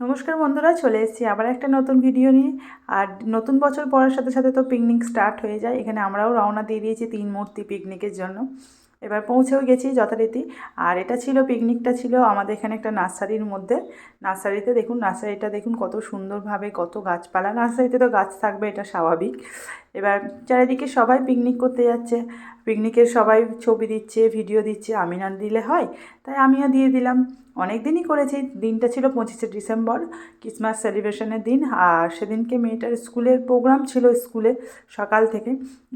নমস্কার বন্ধুরা, চলে এসেছি আবার একটা নতুন ভিডিও নিয়ে। আর নতুন বছর পড়ার সাথে সাথে তো পিকনিক স্টার্ট হয়ে যায়। এখানে আমরাও রওনা দিয়ে দিয়েছি তিন মূর্তি পিকনিকের জন্য। এবার পৌঁছেও গেছি যথারীতি। আর এটা ছিল পিকনিকটা ছিল আমাদের এখানে একটা নার্সারির মধ্যে। নার্সারিতে দেখুন, নার্সারিটা দেখুন কত সুন্দরভাবে, কত গাছপালা। নার্সারিতে তো গাছ থাকবে, এটা স্বাভাবিক। এবার চারিদিকে সবাই পিকনিক করতে যাচ্ছে। পিকনিকের সবাই ছবি দিচ্ছে ভিডিও দিচ্ছে, আমি না দিলে হয়? তাই আমিও দিয়ে দিলাম। অনেক দিনই করেছি, দিনটা ছিল পঁচিশে ডিসেম্বর ক্রিসমাস সেলিব্রেশনের দিন। আর সেদিনকে মেয়েটার স্কুলের প্রোগ্রাম ছিল স্কুলে সকাল থেকে।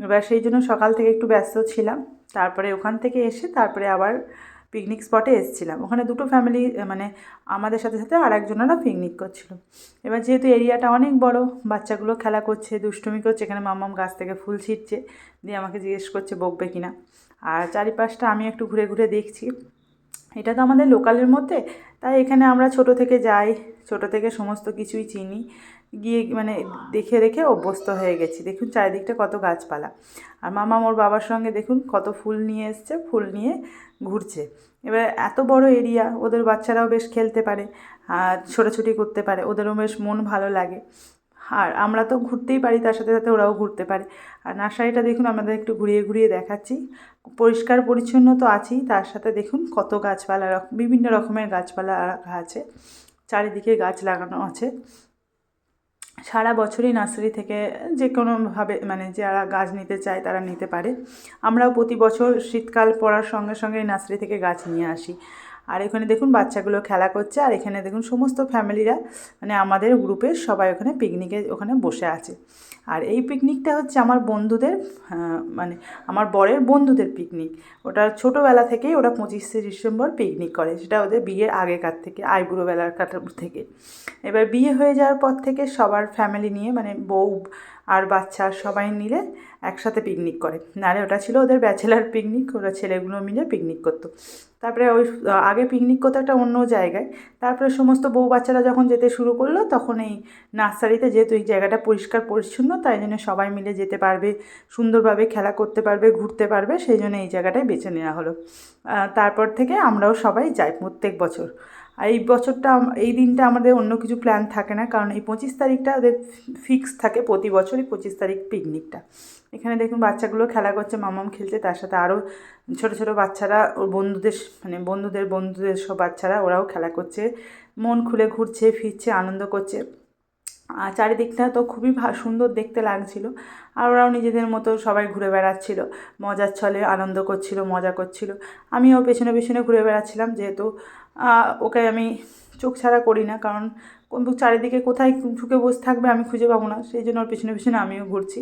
এবার সেই জন্য সকাল থেকে একটু ব্যস্ত ছিলাম। তারপরে ওখান থেকে এসে তারপরে আবার পিকনিক স্পটে এসেছিলাম। ওখানে দুটো ফ্যামিলি মানে আমাদের সাথে সাথে আর একজনেরা পিকনিক করছিল। এবার যেহেতু এরিয়াটা অনেক বড়, বাচ্চাগুলো খেলা করছে, দুষ্টুমি করছে, এখানে মামাম গাছ থেকে ফুল ছিটছে, দিয়ে আমাকে জিজ্ঞেস করছে বকবে কিনা। আর চারিপাশটা আমি একটু ঘুরে ঘুরে দেখছি। এটা তো আমাদের লোকালের মধ্যে, তাই এখানে আমরা ছোট থেকে যাই, ছোট থেকে সমস্ত কিছুই চিনি, গিয়ে মানে দেখে দেখে অভ্যস্ত হয়ে গেছি। দেখুন চারিদিকটা কত গাছপালা। আর মামা ওর বাবার সঙ্গে দেখুন কত ফুল নিয়ে এসছে, ফুল নিয়ে ঘুরছে। এবার এত বড় এরিয়া, ওদের বাচ্চারাও বেশ খেলতে পারে, আর ছোটাছুটি করতে পারে, ওদেরও বেশ মন ভালো লাগে। আর আমরা তো ঘুরতেই পারি, তার সাথে সাথে ওরাও ঘুরতে পারে। আর নার্সারিটা দেখুন আমাদের একটু ঘুরিয়ে ঘুরিয়ে দেখাচ্ছি। পরিষ্কার পরিচ্ছন্ন তো আছেই, তার সাথে দেখুন কত গাছপালা বিভিন্ন রকমের গাছপালা আছে, চারিদিকে গাছ লাগানো আছে। সারা বছরই নার্সারি থেকে যে কোনোভাবে মানে যারা গাছ নিতে চায় তারা নিতে পারে। আমরাও প্রতি বছর শীতকাল পড়ার সঙ্গে সঙ্গে নার্সারি থেকে গাছ নিয়ে আসি। আর এখানে দেখুন বাচ্চাগুলো খেলা করছে, আর এখানে দেখুন সমস্ত ফ্যামিলিরা মানে আমাদের গ্রুপের সবাই ওখানে পিকনিকে ওখানে বসে আছে। আর এই পিকনিকটা হচ্ছে আমার বন্ধুদের মানে আমার বরের বন্ধুদের পিকনিক ওটা ছোটোবেলা থেকেই ওরা পঁচিশে ডিসেম্বর পিকনিক করে, সেটা ওদের বিয়ের আগেকার থেকে আইবুড়োবেলার কাটার থেকে। এবার বিয়ে হয়ে যাওয়ার পর থেকে সবার ফ্যামিলি নিয়ে মানে বউ আর বাচ্চা সবাই মিলে একসাথে পিকনিক করে। নারে ওটা ছিল ওদের ব্যাচেলার পিকনিক ওরা ছেলেগুলো মিলে পিকনিক করতো। তারপরে ওই, আগে পিকনিক করতো একটা অন্য জায়গায়। তারপরে সমস্ত বউ বাচ্চারা যখন যেতে শুরু করল, তখন এই নার্সারিতে যেহেতু এই জায়গাটা পরিষ্কার পরিচ্ছন্ন, তাই জন্য সবাই মিলে যেতে পারবে, সুন্দরভাবে খেলা করতে পারবে, ঘুরতে পারবে, সেই জন্য এই জায়গাটায় বেছে নেওয়া হলো। তারপর থেকে আমরাও সবাই যাই প্রত্যেক বছর। আর এই বছরটা এই দিনটা আমাদের অন্য কিছু প্ল্যান থাকে না, কারণ এই পঁচিশ তারিখটা ওদের ফিক্স থাকে প্রতি বছরই পঁচিশ তারিখ পিকনিকটা এখানে দেখুন বাচ্চাগুলো খেলা করছে, মামাম খেলছে, তার সাথে আরও ছোটো ছোটো বাচ্চারা, ওর বন্ধুদের মানে বন্ধুদের বন্ধুদের সব বাচ্চারা, ওরাও খেলা করছে। মন খুলে ঘুরছে, ফিরছে, আনন্দ করছে। চারিদিকটা তো খুবই সুন্দর দেখতে লাগছিল। আর ওরাও নিজেদের মতো সবাই ঘুরে বেড়াচ্ছিল। মজার ছলে আনন্দ করছিল, মজা করছিল। আমিও পেছনে পেছনে ঘুরে বেড়াচ্ছিলাম যেহেতু ওকে আমি চোখ ছাড়া করি না। কারণ চারিদিকে কোথায় ঝুঁকে বসে থাকবে আমি খুঁজে পাবো না। সেই জন্য ওর পেছনে পেছনে আমিও ঘুরছি।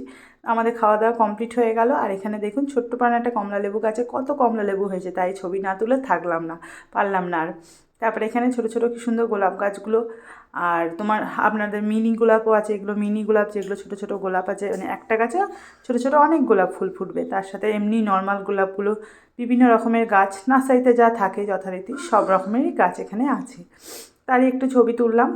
আমাদের খাওয়া দাওয়া কমপ্লিট হয়ে গেল। আর এখানে দেখুন ছোট্ট পান একটা কমলা লেবু গাছে কত কমলা লেবু হয়েছে। তাই ছবি না তুলে থাকলাম না, পারলাম না আর। তারপরে এখানে ছোটো ছোটো কি সুন্দর গোলাপ গাছগুলো, আর তোমার আপনাদের মিনি গোলাপও আছে, এগুলো মিনি গোলাপ, যেগুলো ছোটো ছোটো গোলাপ আছে মানে একটা গাছে ছোটো ছোটো অনেক গোলাপ ফুল ফুটবে। তার সাথে এমনি নর্মাল গোলাপগুলো, বিভিন্ন রকমের গাছ, নার্সারিতে যা থাকে যথারীতি সব রকমেরই গাছ এখানে আছে। তারই একটু ছবি তুললাম,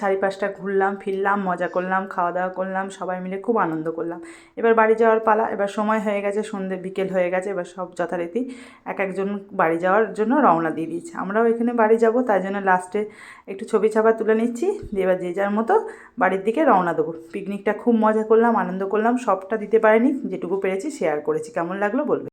চারিপাশটা ঘুরলাম, ফিরলাম, মজা করলাম খাওয়া দাওয়া করলাম, সবাই মিলে খুব আনন্দ করলাম। এবার বাড়ি যাওয়ার পালা, এবার সময় হয়ে গেছে, সন্ধে, বিকেল হয়ে গেছে, এবার সব যথারীতি এক একজন বাড়ি যাওয়ার জন্য রওনা দিয়ে দিয়েছে। আমরাও এখানে বাড়ি যাব, তাই জন্য লাস্টে একটু ছবি ছাপা তুলে নিচ্ছি এবার যে যার মতো বাড়ির দিকে রওনা দেবো। পিকনিকটা খুব মজা করলাম, আনন্দ করলাম, সবটা দিতে পারিনি, যেটুকু পেরেছি শেয়ার করেছি। কেমন লাগল বলবে?